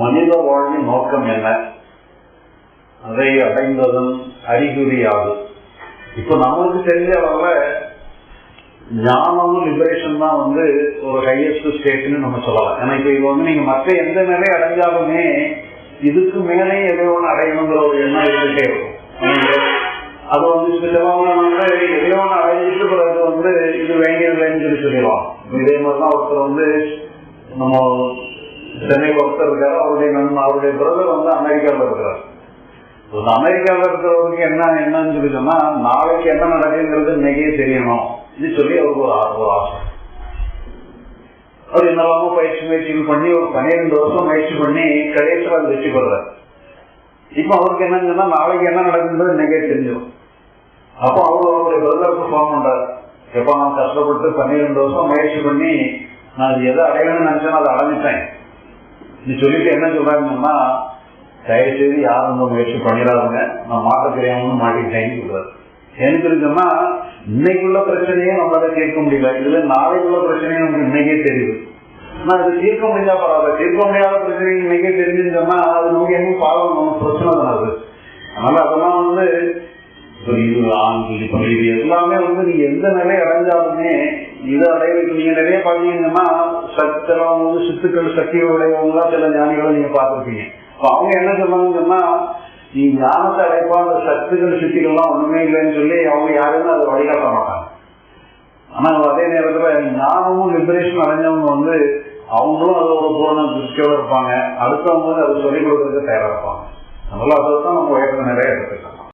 மனித வாழ்வின் நோக்கம் என்ன? அதை அடைந்ததும் அறிகுறியாகும். இப்ப நம்மளுக்கு தெரிஞ்ச அளவுல ஞானமும் லிபரேஷன் தான் வந்து ஒரு ஹையஸ்ட் ஸ்டேட்னு நம்ம சொல்லலாம். ஏன்னா இப்ப இது வந்து நீங்க மற்ற எந்த நிலை அடைஞ்சாலுமே இதுக்கு மேலே எதை ஒன்று அடையணுங்கிற ஒரு எண்ணம் இருந்துட்டே இருக்கும். அது வந்து சிலவங்க வந்து எதையோ ஒன்று அடைஞ்சிட்டு பிறகு வந்து இது வேண்டியது சொல்லி சொல்லிடுவான் இதே மாதிரி தான் ஒருத்தர் வந்து நம்ம சென்னை ஒருத்தர் இருக்காரு அவருடைய நண்பன் அவருடைய பிரதர் வந்து அமெரிக்காவில் இருக்கிறார். இந்த அமெரிக்காவில் இருக்கிறவருக்கு என்ன என்னன்னு சொல்லி சொன்னா நாளைக்கு என்ன நடக்குங்கிறது இன்னைக்கே தெரியணும். இது சொல்லி அவருக்கு ஒரு ஆர்வம் ஆசை. அவர் என்னெல்லாமோ பயிற்சி முயற்சிகள் பண்ணி ஒரு பன்னிரெண்டு வருஷம் முயற்சி பண்ணி கடைசியில் அது வெற்றி பெறார். இப்ப அவருக்கு என்னன்னு சொன்னா நாளைக்கு என்ன நடக்குன்றது இன்னைக்கே தெரிஞ்சிடும். அப்போ அவர் அவருடைய பிரதருக்கு ஃபோன் பண்றாரு. எப்ப நான் கஷ்டப்பட்டு பன்னிரெண்டு வருஷம் முயற்சி பண்ணி நான் அது எதை அடையணும்னு நினைச்சேனோ அதை அடைஞ்சிட்டேன். நீ சொல்லிட்டு என்ன சொல்றாங்கன்னா தயவு செய்து யாரும் நம்ம முயற்சி பண்ணிடாதுங்க. நான் மாட்ட தெரியாம மாட்டிக்கிட்டேன்னு சொல்றாரு எனக்கு இருக்குன்னா இன்னைக்குள்ள பிரச்சனையே நம்மளால கேட்க முடியல. இதுல நாளைக்குள்ள பிரச்சனையே நமக்கு இன்னைக்கே தெரியுது. நான் அது தீர்க்க முடிஞ்சா பரவாயில்ல. தீர்க்க முடியாத பிரச்சனை இன்னைக்கே தெரிஞ்சுன்னு அது நமக்கு எங்க பாவம்? நம்ம பிரச்சனை தானது அதனால அதெல்லாம் வந்து இது எல்லாமே வந்து நீங்க எந்த நிலை அடைஞ்சாலுமே இதை அடையிறதுக்கு நீங்க நிறைய பாத்தீங்கன்னா சத்தெல்லாம் வந்து சித்துக்கள் சக்தி சில ஞானிகளை நீங்க பார்த்திருப்பீங்க. அப்ப அவங்க என்ன சொன்னாங்கன்னா நீ ஞானத்தை அடைப்பா அந்த சத்துக்கள் சித்திகள்லாம் ஒண்ணுமே இல்லைன்னு சொல்லி அவங்க யாருமே அதை வழிகாட்ட மாட்டாங்க. ஆனா அதே நேரத்துல ஞானமும் லிபரேஷன் அடைஞ்சவங்க வந்து அவங்களும் அது ஒரு பூர்ண திருஷ்டியோட இருப்பாங்க. அடுத்தவங்க வந்து அதை சொல்லிக் கொடுக்கறதுக்கு தயாரா இருப்பாங்க. அதெல்லாம் அதை தான் நம்ம உயர்ந்த நிறைய எடுத்துக்கலாம்